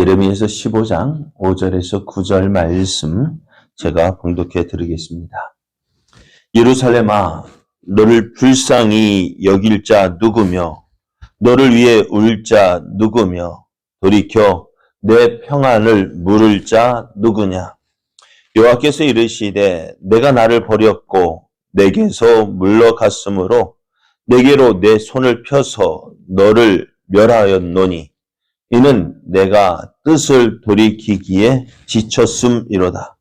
예레미야서 15장 5절에서 9절 말씀 제가 봉독해 드리겠습니다. 예루살렘아 너를 불쌍히 여길 자 누구며 너를 위해 울 자 누구며 돌이켜 내 평안을 물을 자 누구냐 여호와께서 이르시되 내가 나를 버렸고 내게서 물러갔으므로 내게로 내 손을 펴서 너를 멸하였노니 이는 내가 뜻을 돌이키기에 지쳤음이로다.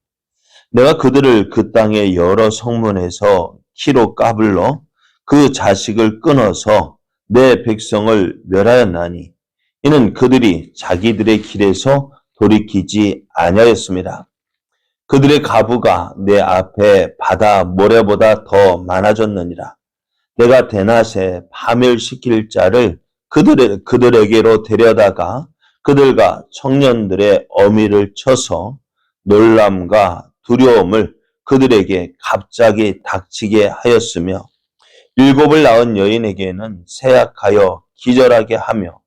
내가 그들을 그 땅의 여러 성문에서 키로 까불러 그 자식을 끊어서 내 백성을 멸하였나니 이는 그들이 자기들의 길에서 돌이키지 아니하였습니다. 그들의 가부가 내 앞에 바다 모래보다 더 많아졌느니라. 내가 대낮에 파멸시킬 자를 그들의, 그들에게로 데려다가 그들과 청년들의 어미를 쳐서 놀람과 두려움을 그들에게 갑자기 닥치게 하였으며 일곱을 낳은 여인에게는 세약하여 기절하게 하며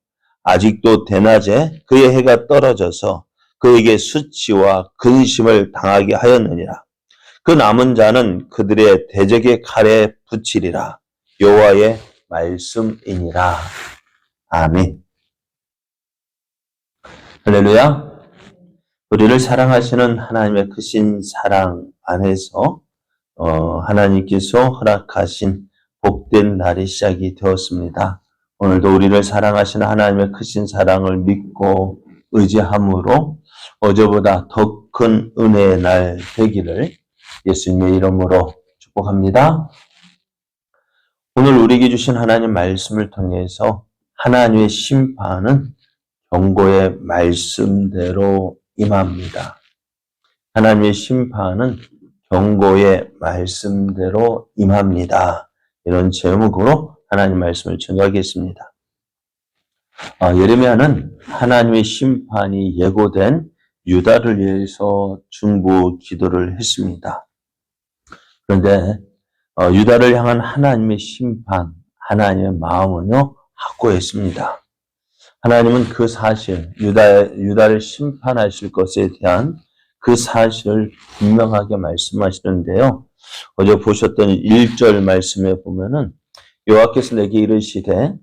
아직도 대낮에 그의 해가 떨어져서 그에게 수치와 근심을 당하게 하였느니라. 그 남은 자는 그들의 대적의 칼에 붙이리라. 여호와의 말씀이니라. 아멘. 할렐루야. 우리를 사랑하시는 하나님의 크신 사랑 안에서 어, 하나님께서 허락하신 복된 날이 시작이 되었습니다. 오늘도 우리를 사랑하시는 하나님의 크신 사랑을 믿고 의지함으로 어제보다 더 큰 은혜의 날 되기를 예수님의 이름으로 축복합니다. 오늘 우리에게 주신 하나님 말씀을 통해서 하나님의 심판은 경고의 말씀대로 임합니다. 하나님의 심판은 경고의 말씀대로 임합니다. 이런 제목으로 하나님 말씀을 전하겠습니다. 아, 예레미야는 하나님의 심판이 예고된 유다를 위해서 중보 기도를 했습니다. 그런데 어, 유다를 향한 하나님의 심판, 하나님의 마음은요 확고했습니다. 하나님은 그 사실, 유다, 유다를 심판하실 것에 대한 그 사실을 분명하게 말씀하시는데요. 어제 보셨던 1절 말씀에 보면은 여호와께서 내게 이르시되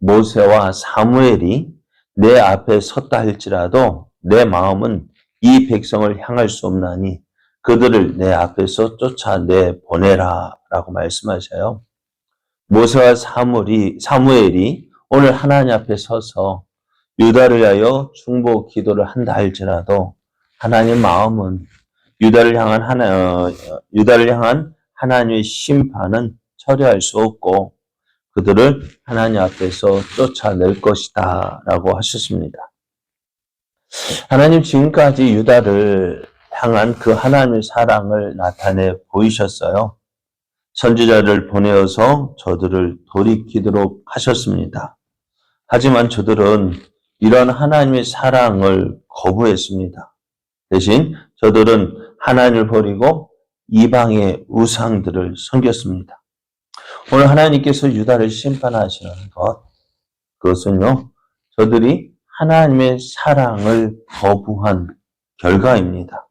모세와 사무엘이 내 앞에 섰다 할지라도 내 마음은 이 백성을 향할 수 없나니 그들을 내 앞에서 쫓아내 보내라 라고 말씀하셔요. 모세와 사무엘이, 사무엘이 오늘 하나님 앞에 서서 유다를 위하여 중보 기도를 한다 할지라도 하나님 마음은 유다를 향한 하나, 어, 유다를 향한 하나님의 심판은 처리할 수 없고 그들을 하나님 앞에서 쫓아낼 것이다 라고 하셨습니다. 하나님 지금까지 유다를 향한 그 하나님의 사랑을 나타내 보이셨어요. 선지자를 보내어서 저들을 돌이키도록 하셨습니다. 하지만 저들은 이런 하나님의 사랑을 거부했습니다. 대신 저들은 하나님을 버리고 이방의 우상들을 섬겼습니다. 오늘 하나님께서 유다를 심판하시는 것, 그것은요, 저들이 하나님의 사랑을 거부한 결과입니다.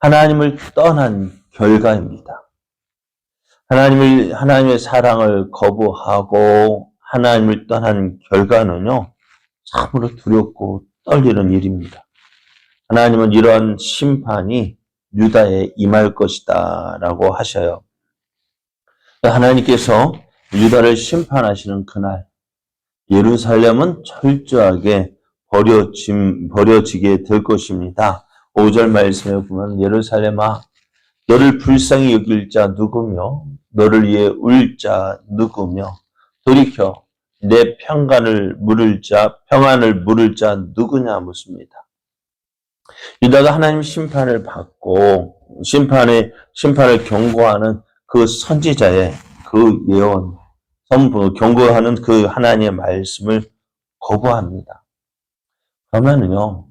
하나님을 떠난 결과입니다. 하나님을, 하나님의 사랑을 거부하고 하나님을 떠난 결과는요, 참으로 두렵고 떨리는 일입니다. 하나님은 이러한 심판이 유다에 임할 것이다 라고 하셔요. 하나님께서 유다를 심판하시는 그날, 예루살렘은 철저하게 버려짐, 버려지게 될 것입니다. 5절 말씀에 보면 예루살렘아 너를 불쌍히 여길 자 누구며 너를 위해 울 자 누구며 돌이켜 내 평간을 물을 자 평안을 물을 자 누구냐 묻습니다. 유다가 하나님 심판을 받고 심판의 심판을 경고하는 그 선지자의 그 예언 선부 경고하는 그 하나님의 말씀을 거부합니다. 그러면은요,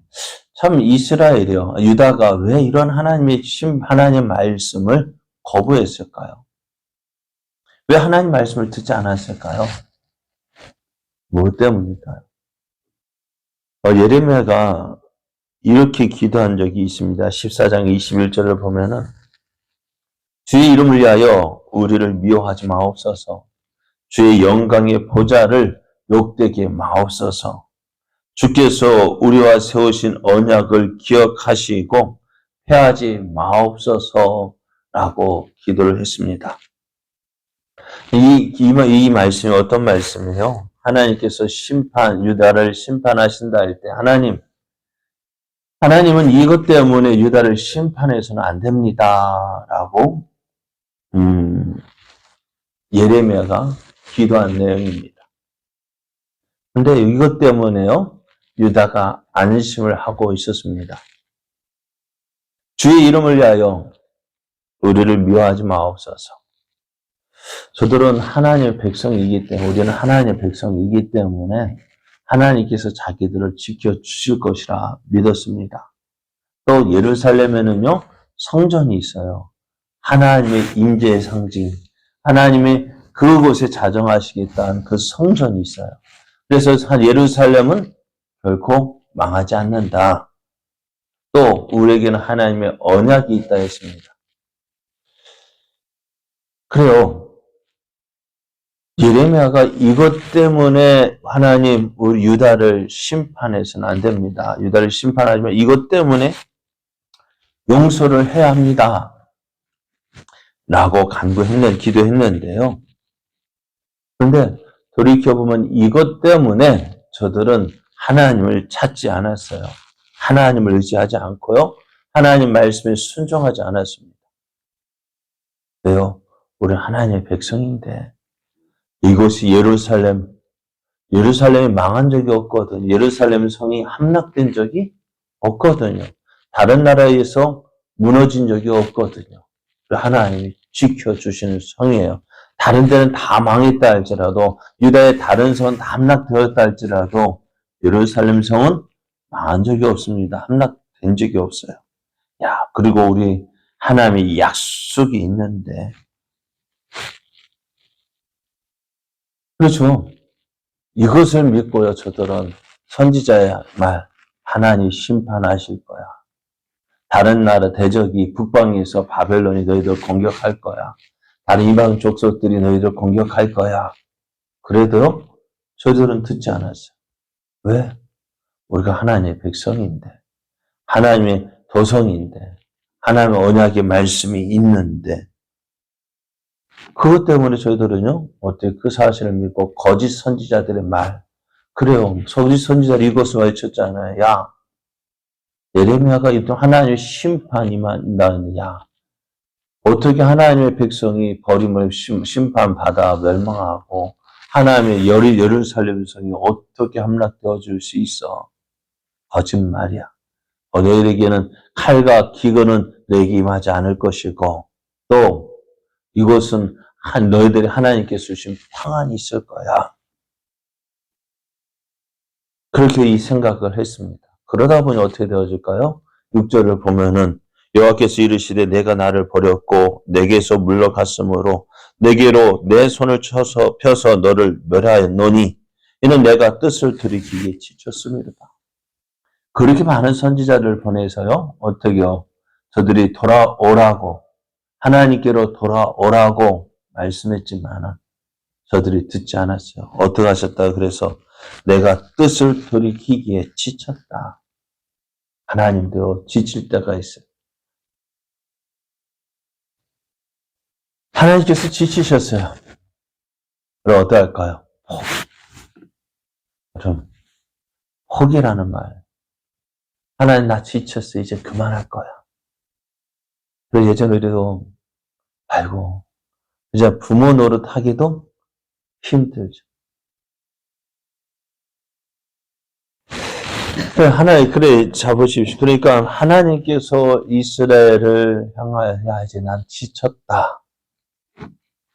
참 이스라엘이요, 유다가 왜 이런 하나님의 심, 하나님 말씀을 거부했을까요? 왜 하나님 말씀을 듣지 않았을까요? 뭐 때문일까요? 어, 예레미야가 이렇게 기도한 적이 있습니다. 14장 21절을 보면은 주의 이름을 위하여 우리를 미워하지 마옵소서. 주의 영광의 보좌를 욕되게 마옵소서. 주께서 우리와 세우신 언약을 기억하시고 패하지 마옵소서라고 기도를 했습니다. 이, 이, 이 말씀이 어떤 말씀이에요? 하나님께서 심판, 유다를 심판하신다 할 때, 하나님, 하나님은 이것 때문에 유다를 심판해서는 안 됩니다. 라고, 음, 예레미야가 기도한 내용입니다. 근데 이것 때문에요, 유다가 안심을 하고 있었습니다. 주의 이름을 위하여 우리를 미워하지 마옵소서. 저들은 하나님의 백성이기 때문에, 우리는 하나님의 백성이기 때문에 하나님께서 자기들을 지켜주실 것이라 믿었습니다. 또 예루살렘에는요, 성전이 있어요. 하나님의 임재의 상징, 하나님의 그곳에 자정하시겠다는 그 성전이 있어요. 그래서 예루살렘은 결코 망하지 않는다. 또 우리에게는 하나님의 언약이 있다 했습니다. 그래요. 예레미야가 이것 때문에 하나님 우리 유다를 심판해서는 안 됩니다. 유다를 심판하지만 이것 때문에 용서를 해야 합니다. 라고 간구했는 기도했는데요. 그런데 돌이켜보면 이것 때문에 저들은 하나님을 찾지 않았어요. 하나님을 의지하지 않고요. 하나님 말씀에 순종하지 않았습니다. 왜요? 우리 하나님의 백성인데 이곳이 예루살렘, 예루살렘이 망한 적이 없거든. 예루살렘 성이 함락된 적이 없거든요. 다른 나라에서 무너진 적이 없거든요. 하나님이 지켜주시는 성이에요. 다른 데는 다 망했다 할지라도, 유다의 다른 성은 다 함락되었다 할지라도, 예루살렘 성은 망한 적이 없습니다. 함락된 적이 없어요. 야, 그리고 우리 하나님의 약속이 있는데, 그렇죠. 이것을 믿고요, 저들은 선지자의 말, 하나님 심판하실 거야. 다른 나라 대적이 북방에서 바벨론이 너희들 공격할 거야. 다른 이방 족속들이 너희들 공격할 거야. 그래도 저들은 듣지 않았어요. 왜? 우리가 하나님의 백성인데, 하나님의 도성인데, 하나님의 언약의 말씀이 있는데, 그것 때문에 저희들은요, 어떻게 그 사실을 믿고 거짓 선지자들의 말, 그래요. 거짓 선지자를 이것을 외쳤잖아요. 야, 예레미야가 이또 하나님의 심판이 만다는 야, 어떻게 하나님의 백성이 버림을 심판받아 멸망하고 하나님의 열이 예루살렘 성이 어떻게 함락되어 줄 수 있어? 거짓말이야. 어, 너희에게는 칼과 기근은 내게 임하지 않을 것이고 또 이것은 한 너희들이 하나님께서 주신 평안이 있을 거야. 그렇게 이 생각을 했습니다. 그러다 보니 어떻게 되어질까요? 6절을 보면은 여호와께서 이르시되 내가 나를 버렸고 내게서 물러갔으므로 내게로 내 손을 쳐서 펴서 너를 멸하였노니 이는 내가 뜻을 들이기에 지쳤습니다. 그렇게 많은 선지자를 보내서요 어떻게요? 저들이 돌아오라고 하나님께로 돌아오라고 말씀했지만 저들이 듣지 않았어요. 어떻게 하셨다? 그래서 내가 뜻을 돌이키기에 지쳤다. 하나님도 지칠 때가 있어요. 하나님께서 지치셨어요. 그럼? 포기. 그럼 포기라는 말. 하나님 나 지쳤어. 이제 그만할 거야. 그래서 예전에 우리도 아이고 이제 부모 노릇하기도 힘들죠. 하나님 그래 잡으십시오. 그러니까 하나님께서 이스라엘을 향하여 야 이제 난 지쳤다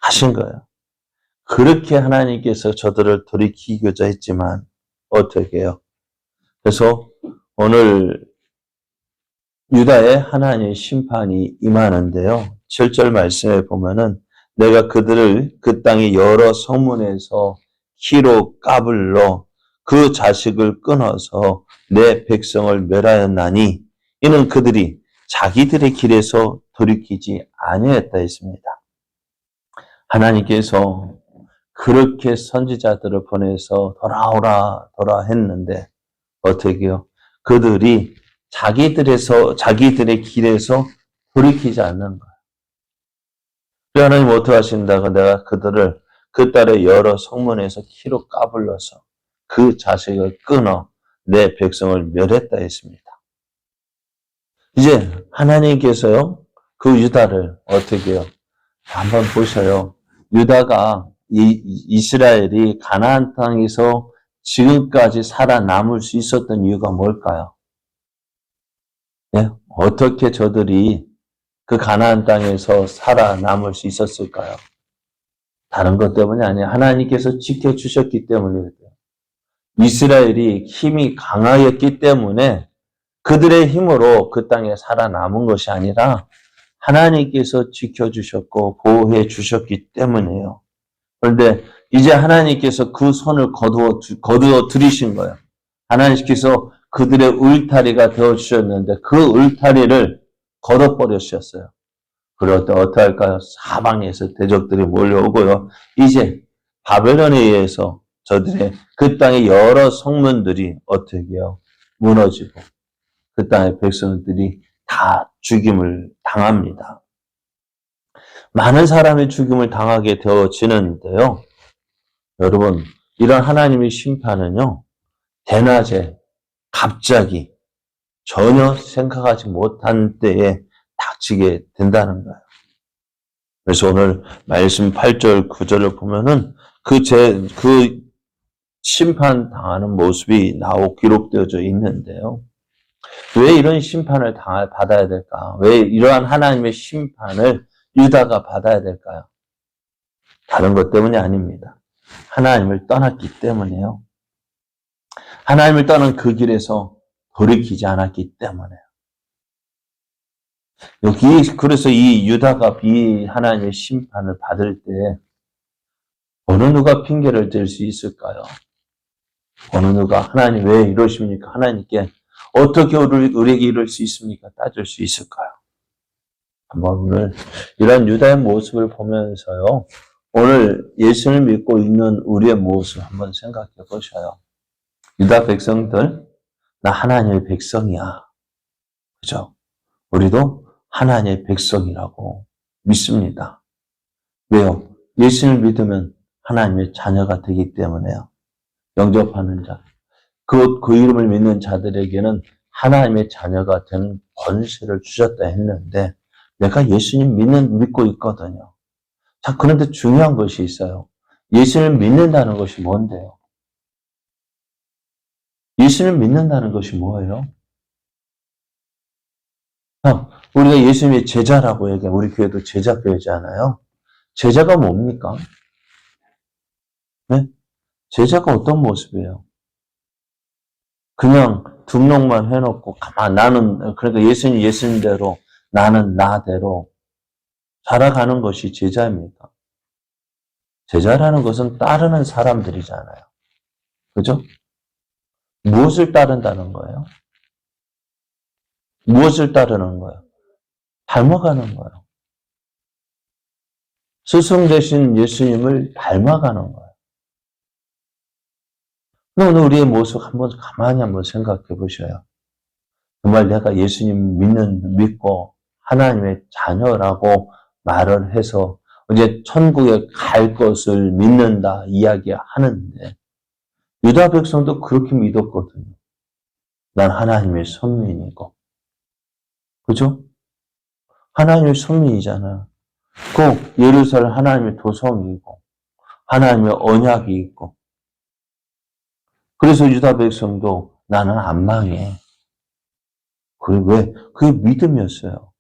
하신 거예요. 그렇게 하나님께서 저들을 돌이키고자 했지만 어떻게 해요? 그래서 오늘 유다의 하나님의 심판이 임하는데요. 7절 말씀에 보면은 내가 그들을 그 땅의 여러 성문에서 키로 까불러 그 자식을 끊어서 내 백성을 멸하였나니 이는 그들이 자기들의 길에서 돌이키지 아니했다 했습니다. 하나님께서 그렇게 선지자들을 보내서 돌아오라 돌아 했는데 어떻게요? 그들이 자기들에서 자기들의 길에서 돌이키지 않는 거예요. 하나님 어떻게 하신다고 내가 그들을 그 딸의 여러 성문에서 키로 까불러서 그 자식을 끊어 내 백성을 멸했다 했습니다. 이제 하나님께서요 그 유다를 어떻게 해요? 한번 보셔요. 유다가 이 이스라엘이 가나안 땅에서 지금까지 살아남을 수 있었던 이유가 뭘까요? 예? 어떻게 저들이 그 가나안 땅에서 살아남을 수 있었을까요? 다른 것 때문이 아니에요. 하나님께서 지켜주셨기 때문이에요. 이스라엘이 힘이 강하였기 때문에 그들의 힘으로 그 땅에 살아남은 것이 아니라 하나님께서 지켜주셨고 보호해 주셨기 때문이에요. 그런데 이제 하나님께서 그 손을 거두어, 거두어 들이신 거예요. 하나님께서 그들의 울타리가 되어 주셨는데 그 울타리를 걷어버리셨어요. 그럴 때 어떻게 할까요? 사방에서 대적들이 몰려오고요. 이제 바벨론에 의해서 저들의 그 땅의 여러 성문들이 어떻게 해요? 무너지고 그 땅의 백성들이 다 죽임을 당합니다. 많은 사람이 죽임을 당하게 되어지는데요. 여러분, 이런 하나님의 심판은요, 대낮에 갑자기 전혀 생각하지 못한 때에 닥치게 된다는 거예요. 그래서 오늘 말씀 8절, 9절을 보면은 그 제, 그 심판 당하는 모습이 나오 기록되어져 있는데요. 왜 이런 심판을 당할, 받아야 될까? 왜 이러한 하나님의 심판을 유다가 받아야 될까요? 다른 것 때문이 아닙니다. 하나님을 떠났기 때문에요. 하나님을 떠난 그 길에서 돌이키지 않았기 때문에요. 여기 그래서 이 유다가 비 하나님의 심판을 받을 때 어느 누가 핑계를 댈 수 있을까요? 어느 누가 하나님 왜 이러십니까? 하나님께 어떻게 우리에게 이럴 수 있습니까? 따질 수 있을까요? 한번 오늘 이런 유다의 모습을 보면서요. 오늘 예수를 믿고 있는 우리의 모습 한번 생각해 보셔요. 유다 백성들, 나 하나님의 백성이야. 그죠? 우리도 하나님의 백성이라고 믿습니다. 왜요? 예수를 믿으면 하나님의 자녀가 되기 때문에요. 영접하는 자. 그, 그 이름을 믿는 자들에게는 하나님의 자녀가 되는 권세를 주셨다 했는데, 내가 예수님 믿는, 믿고 있거든요. 자, 그런데 중요한 것이 있어요. 예수를 믿는다는 것이 뭔데요? 예수를 믿는다는 것이 뭐예요? 우리가 예수님의 제자라고 얘기해. 우리 교회도 제자교회잖아요. 제자가 뭡니까? 네? 제자가 어떤 모습이에요? 그냥 등록만 해놓고 가만 나는 그러니까 예수님 예수님대로 나는 나대로 살아가는 것이 제자입니다. 제자라는 것은 따르는 사람들이잖아요. 그죠? 무엇을 따른다는 거예요? 무엇을 따르는 거예요? 닮아가는 거예요. 스승 되신 예수님을 닮아가는 거예요. 오늘 우리의 모습 한번 가만히 한번 생각해 보셔요. 정말 내가 예수님 믿는, 믿고 하나님의 자녀라고 말을 해서 이제 천국에 갈 것을 믿는다 이야기하는데 유다 백성도 그렇게 믿었거든요. 난 하나님의 선민이고. 그죠? 하나님의 선민이잖아. 꼭 예루살렘 하나님의 도성이고 하나님의 언약이 있고 그래서 유다 백성도 나는 안 망해. 그 왜? 그게 믿음이었어요.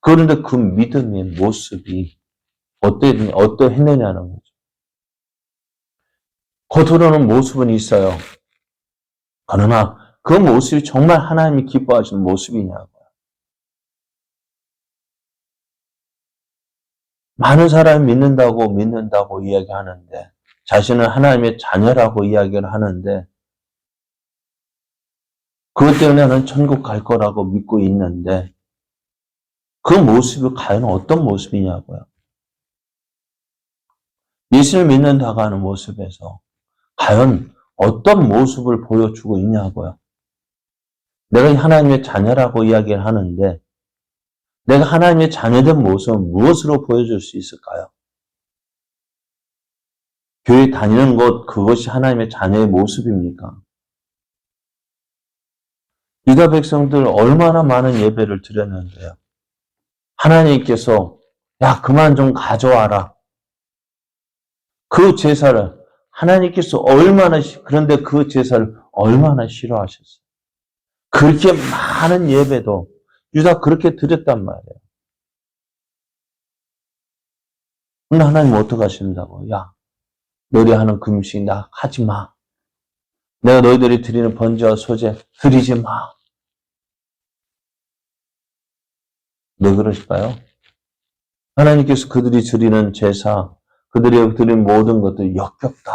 그런데 그 믿음의 모습이 어떠, 어떠했느냐는 거죠. 겉으로는 모습은 있어요. 그러나 그 모습이 정말 하나님이 기뻐하시는 모습이냐고요. 많은 사람이 믿는다고 믿는다고 이야기하는데 자신은 하나님의 자녀라고 이야기를 하는데 그것 때문에 나는 천국 갈 거라고 믿고 있는데 그 모습이 과연 어떤 모습이냐고요. 예수를 믿는다고 하는 모습에서 과연 어떤 모습을 보여주고 있냐고요. 내가 하나님의 자녀라고 이야기를 하는데 내가 하나님의 자녀된 모습은 무엇으로 보여줄 수 있을까요? 교회 다니는 것, 그것이 하나님의 자녀의 모습입니까? 유다 백성들 얼마나 많은 예배를 드렸는데요. 하나님께서, 야, 그만 좀 가져와라. 그 제사를, 하나님께서 얼마나, 그런데 그 제사를 얼마나 싫어하셨어요. 그렇게 많은 예배도 유다 그렇게 드렸단 말이에요. 근데 하나님 어떻게 하신다고? 야, 너희 하는 금식 나 하지 마. 내가 너희들이 드리는 번제와 소제 드리지 마. 왜 그러실까요? 하나님께서 그들이 드리는 제사, 그들이 드리는 모든 것들 역겹다.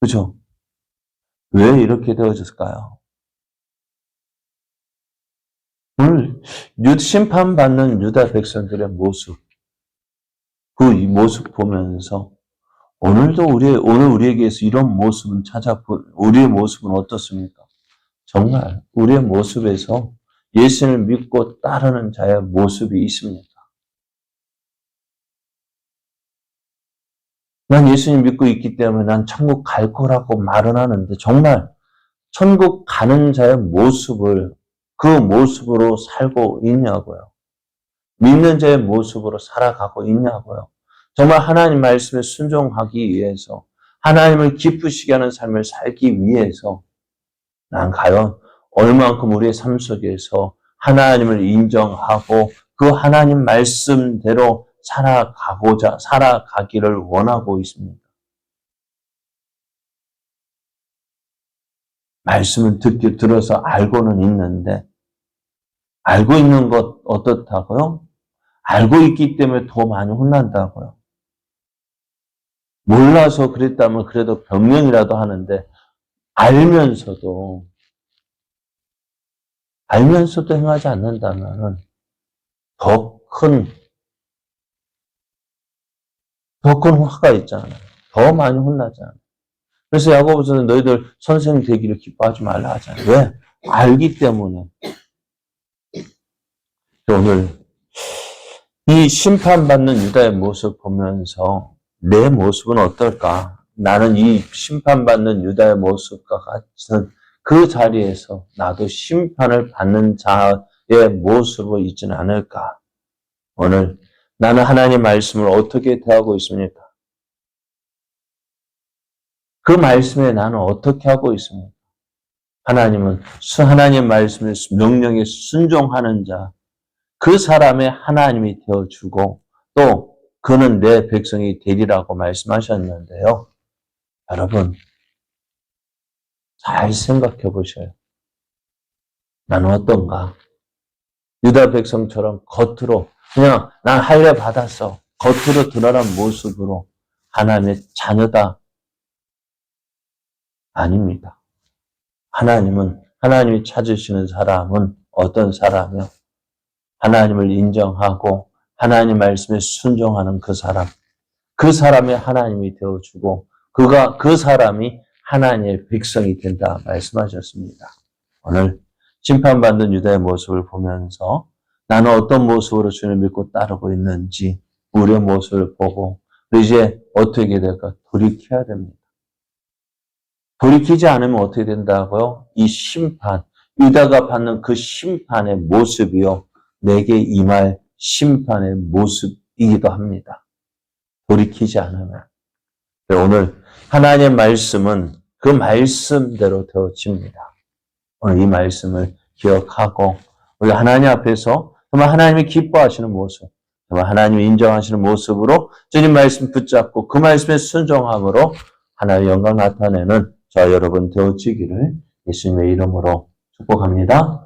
그죠? 왜 이렇게 되어졌을까요? 오늘 심판받는 유다 백성들의 모습, 그 모습 보면서 오늘도 우리 오늘 우리에게서 이런 모습을 찾아보 우리의 모습은 어떻습니까? 정말 우리의 모습에서 예수를 믿고 따르는 자의 모습이 있습니다. 난 예수님 믿고 있기 때문에 난 천국 갈 거라고 말은 하는데 정말 천국 가는 자의 모습을 그 모습으로 살고 있냐고요. 믿는 자의 모습으로 살아가고 있냐고요. 정말 하나님 말씀에 순종하기 위해서 하나님을 기쁘시게 하는 삶을 살기 위해서 난 과연 얼만큼 우리의 삶 속에서 하나님을 인정하고 그 하나님 말씀대로 살아가고자, 살아가기를 원하고 있습니다. 말씀을 듣기, 들어서 알고는 있는데, 알고 있는 것 어떻다고요? 알고 있기 때문에 더 많이 혼난다고요. 몰라서 그랬다면 그래도 변명이라도 하는데, 알면서도, 알면서도 행하지 않는다면 더 큰, 더 큰 화가 있잖아요. 더 많이 혼나잖아요. 그래서 야고보서는 너희들 선생 되기를 기뻐하지 말라 하잖아요. 왜? 알기 때문에. 오늘 이 심판받는 유다의 모습 보면서 내 모습은 어떨까? 나는 이 심판받는 유다의 모습과 같은 그 자리에서 나도 심판을 받는 자의 모습을 있지는 않을까? 오늘 나는 하나님 말씀을 어떻게 대하고 있습니까? 그 말씀에 나는 어떻게 하고 있습니까? 하나님은 하나님 말씀의 명령에 순종하는 자, 그 사람의 하나님이 되어주고 또 그는 내 백성이 되리라고 말씀하셨는데요. 여러분, 잘 생각해 보셔요. 나는 어떤가? 유다 백성처럼 겉으로 그냥 난 할례 받았어. 겉으로 드러난 모습으로 하나님의 자녀다. 아닙니다. 하나님은 하나님이 찾으시는 사람은 어떤 사람이요? 하나님을 인정하고 하나님 말씀에 순종하는 그 사람. 그 사람이 하나님이 되어주고 그가 그 사람이 하나님의 백성이 된다 말씀하셨습니다. 오늘 심판받는 유다의 모습을 보면서 나는 어떤 모습으로 주님을 믿고 따르고 있는지 우리의 모습을 보고 이제 어떻게 될까 돌이켜야 됩니다. 돌이키지 않으면 어떻게 된다고요? 이 심판, 유다가 받는 그 심판의 모습이요. 내게 임할 심판의 모습이기도 합니다. 돌이키지 않으면. 오늘 하나님의 말씀은 그 말씀대로 되어집니다. 오늘 이 말씀을 기억하고 우리 하나님 앞에서 정말 하나님이 기뻐하시는 모습, 정말 하나님이 인정하시는 모습으로 주님 말씀 붙잡고 그 말씀에 순종함으로 하나님의 영광 나타내는 저 여러분 되어지기를 예수님의 이름으로 축복합니다.